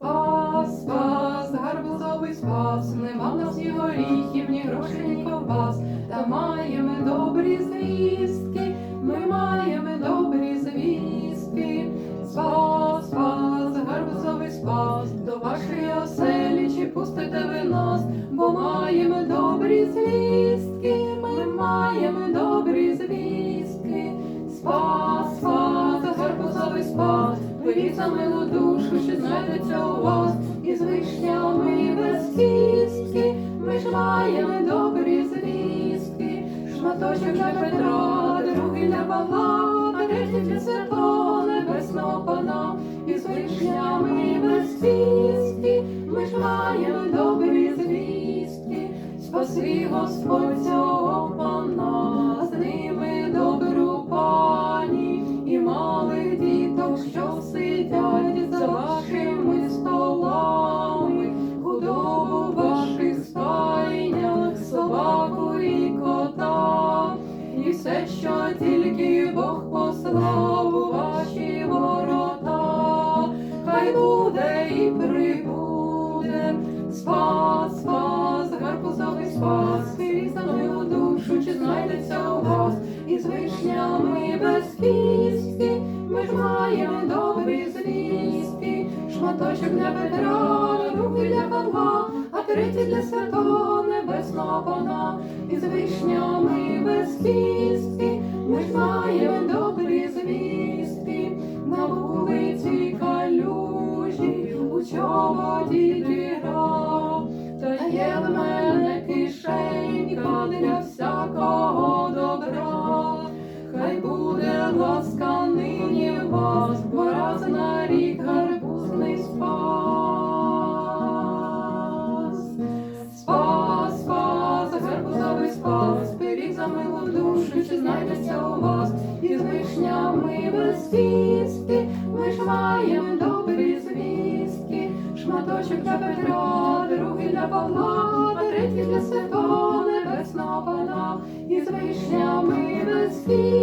Спас, спас, гарбузовий спас, нема в нас ні горіхів, ні грошей, ні ковбас, та маємо добрі звістки, ми маємо добрі звістки. Спас, спас, гарбузовий спас, до вашої оселі чи пустите ви нас, бо маємо добрі звістки, ми маємо добрі звістки. За милу душу, що знайдеться у вас, і з вишнями і без кістки, ми ж маємо добрі звістки, шматочок для Петра, другий для Павла, третій для святого небесного пана, і з вишнями і без кістки, ми ж маємо добрі звістки, спаси Господь цього спас, спас, гарбузовий спас, милу душу, чи знайдеться у вас, і з вишнями без кістки, ми ж маємо добрі звістки, шматочок для Петра, другий для Павла, а третій для святого небесного пана, і з вишнями без кістки, ми ж маємо добрі калюжі, у човоді діра, та є в мене кишенька для всякого добра. Хай буде ласка нині вас, бо раз на рік гарбузний спас. Спас, спас, гарбузовий спас, пиріг за милу душу, чи знайдеться у вас, і з вишнями без кістки, шматочок для Петра, другий для Павла, а третій для святого небесного пана, і з вишнями без.